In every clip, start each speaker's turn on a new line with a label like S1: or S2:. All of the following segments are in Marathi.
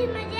S1: Salut Madame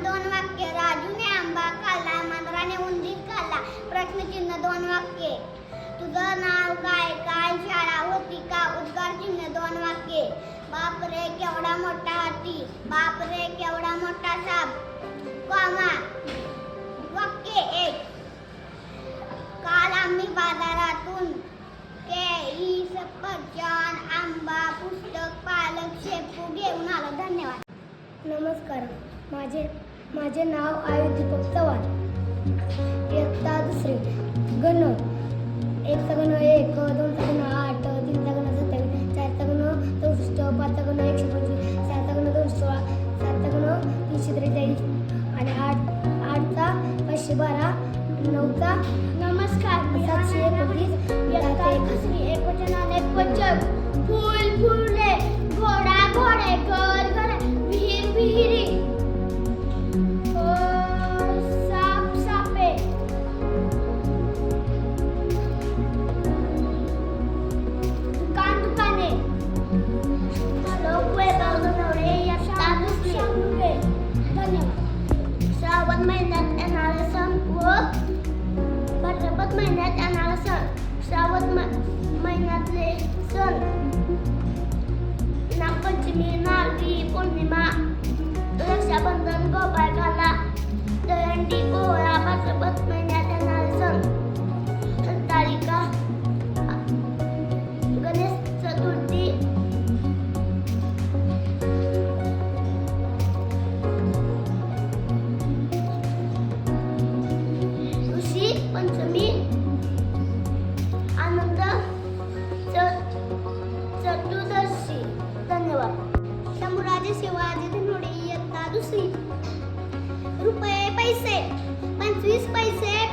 S1: दोन वाक्य. राजूने आंबा खाल्ला मांजराने उंदीर खाल्ला. प्रश्नचिन्ह दोन वाक्ये. तुझं नाव काय? काय शाळा होती का? उद्गार चिन्ह दोन वाक्ये. बाप रे केवढा मोठा हाती. बाप रे केवढा मोठा साप. कॉमा. वाक्य एक. काल आम्ही बाजारातून केळी सफरचंद आंबा पुस्तक पालक शेपू घेऊन आलो. धन्यवाद.
S2: नमस्कार. माझे माझे नाव आयु दीपक चव्हाण. इयत्ता दुसरी. गण एकचा गण एक
S1: about my dad and work, but about my dad. So about my, my di Purnima. Terus abang dan gue baik kalah. Dan di sebut my Shambhuraje Shivaji धनोडे इयत्ता दुसरी. रुपये पैसे पंचवीस पैसे